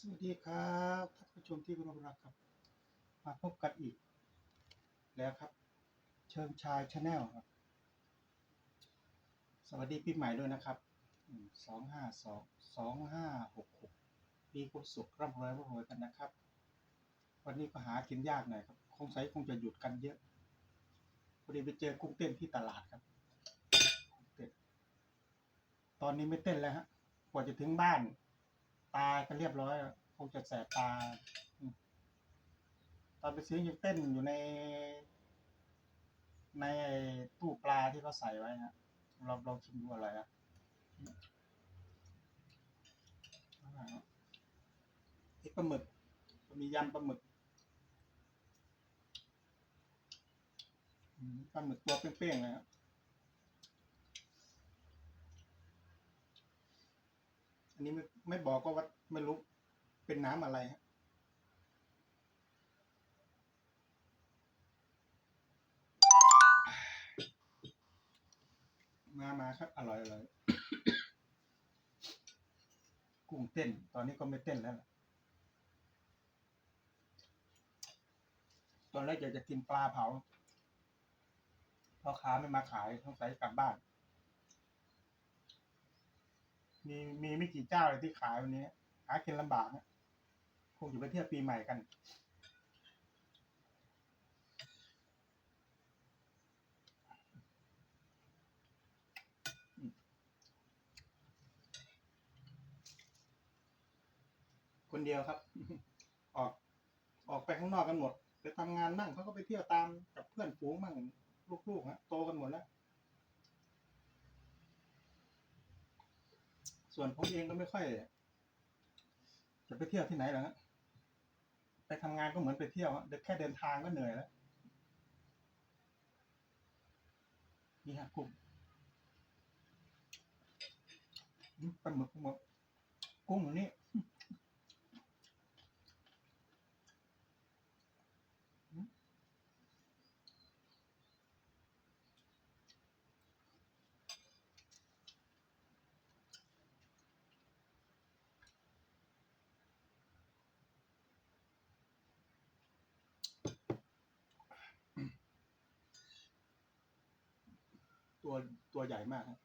สวัสดีครับท่านผู้ชมที่เคารพรักครับ มาพบกันอีก แล้วครับ เชิงชายชาแนลครับ สวัสดีปีใหม่ด้วยนะครับสองห้าสองสองห้าหกหกปีกุสุขร่ำรวยร่ำรวยกันนะครับ วันนี้ก็หากินยากหน่อยครับคงใช้คงจะหยุดกันเยอะพอดีไปเจอกุ้งเต้นที่ตลาดครับกุ้งเต้นตอนนี้ไม่เต้นแล้วฮะกว่าจะถึงบ้าน ตาก็เรียบร้อยคงจะแสบตา ตอนไปซื้อยังเต้นอยู่ใน ในตู้ปลาที่เขาใส่ไว้ฮะเราลองชิมดูอะไรอะอะไรฮะพริกปลาหมึกมียำปลาหมึกปลาหมึกตัวเป้งๆเลยครับ อันนี้ไม่ไม่บอกก็ว่าไม่รู้เป็นน้ำอะไรฮะมามาครับ อร่อยอร่อยกุ้งเต้น ตอนนี้ก็ไม่เต้นแล้ว ตอนแรกอยากจะกินปลาเผาพ่อค้าไม่มาขายต้องใส่กลับบ้าน มีมีไม่กี่เจ้าเลยที่ขายวันนี้หากินลำบากนะคงอยู่ไปเที่ยวปีใหม่กัน คนเดียวครับ ออก ออกไปข้างนอกกันหมด ไปทำงานมั่งเขาก็ไปเที่ยวตามกับเพื่อนฝูงมั่งลูกๆฮะโตกันหมดแล้ว ส่วนผมเองก็ไม่ค่อย จะไปเที่ยวที่ไหนหรอกฮะไปทำงานก็เหมือนไปเที่ยวฮะเดินแค่เดินทางก็เหนื่อยแล้วนี่ฮะกุ้งปลาหมึกปลาหมึกกุ้งอยู่นี่ ตัวตัวใหญ่มากครับ